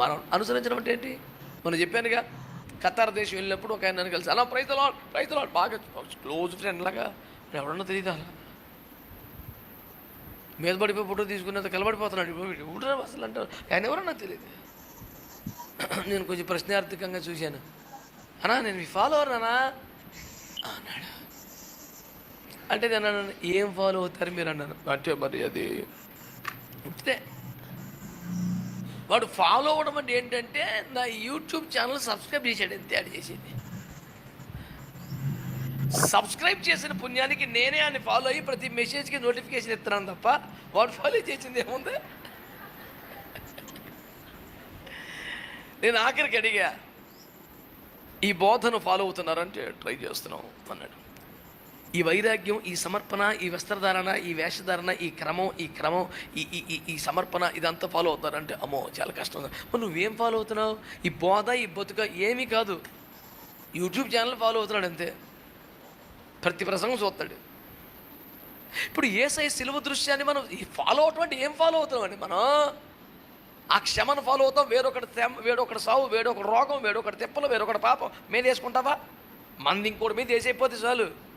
మనం అనుసరించడం అంటే ఏంటి? మనం చెప్పానుగా ఖతార్ దేశం వెళ్ళినప్పుడు ఒక ఆయన నన్ను కలిసి అలా ప్రైతలో ప్రైతలో బాగా క్లోజ్ ఫ్రెండ్ లాగా ఎవడన్నా తెలియదు అలా మీద పడిపోయి ఫోటో తీసుకున్నంత కలబడిపోతున్నాడు. ఎవడరా అసలు అంటారు? ఆయన ఎవరో నాకు తెలియదు నేను కొంచెం ప్రశ్నార్థకంగా చూశాను. అన్నా నేను మీ ఫాలోవర్ అన్నా అన్నాడు. అంటే నేను అన్నాను ఏం ఫాలో అవుతారు మీరు అన్నాను. అంటే మరి అది అంతే వాడు ఫాలో అవ్వడం అంటే ఏంటంటే నా యూట్యూబ్ ఛానల్ సబ్స్క్రైబ్ చేశాడు అంతే ఆడు చేసింది. సబ్స్క్రైబ్ చేసిన పుణ్యానికి నేనే అని ఫాలో అయ్యి ప్రతి మెసేజ్కి నోటిఫికేషన్ ఇస్తున్నాను తప్ప వాడు ఫాలో చేసింది ఏముంది? నేను ఆఖరికి అడిగా ఈ బోధను ఫాలో అవుతున్నారంటే ట్రై చేస్తున్నాం అన్నాడు. ఈ వైరాగ్యం ఈ సమర్పణ ఈ వస్త్రధారణ ఈ వేషధారణ ఈ క్రమం ఈ క్రమం ఈ ఈ ఈ- ఈ సమర్పణ ఇదంతా ఫాలో అవుతారంటే అమ్మో చాలా కష్టం. మరి నువ్వేం ఫాలో అవుతున్నావు? ఈ బోధ ఈ బతుక ఏమీ కాదు. యూట్యూబ్ ఛానల్ ఫాలో అవుతున్నాడు అంతే. ప్రతి ప్రసంగం చూస్తాడు. ఇప్పుడు ఏసై సిలువ దృశ్యాన్ని మనం ఈ ఫాలో అవటం అంటే ఏం ఫాలో అవుతున్నామండి మనం? ఆ క్షమను ఫాలో అవుతాం. వేరొకటి తెమ్ వేడొకటి సావు వేడొకటి రోగం వేడొకటి తిప్పలు వేరొకటి పాపం. మేము వేసుకుంటావా మంది ఇంకోటి మీద వేసైపోతే చాలు.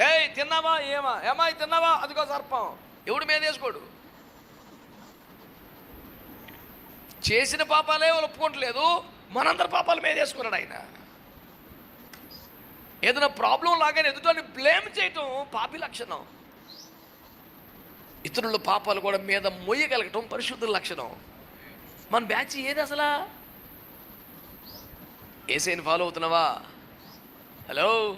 ఏయ్ తిన్నావా? ఏమా? ఏమాయి తిన్నావా? అదిగో సర్పం. ఎవడు మీద వేసుకోడు? చేసిన పాపాలే ఒప్పుకోవట్లేదు. మనందరి పాపాలు మీద వేసుకున్నాడు ఆయన. ఏదైనా ప్రాబ్లం లాగానే ఎదుటని బ్లేమ్ చేయటం పాపి లక్షణం. ఇతరుల పాపాలు కూడా మీద మొయ్యగలగటం పరిశుద్ధుల లక్షణం. మన బ్యాచ్ ఏది అసలా? ఏసైని ఫాలో అవుతున్నావా? హలో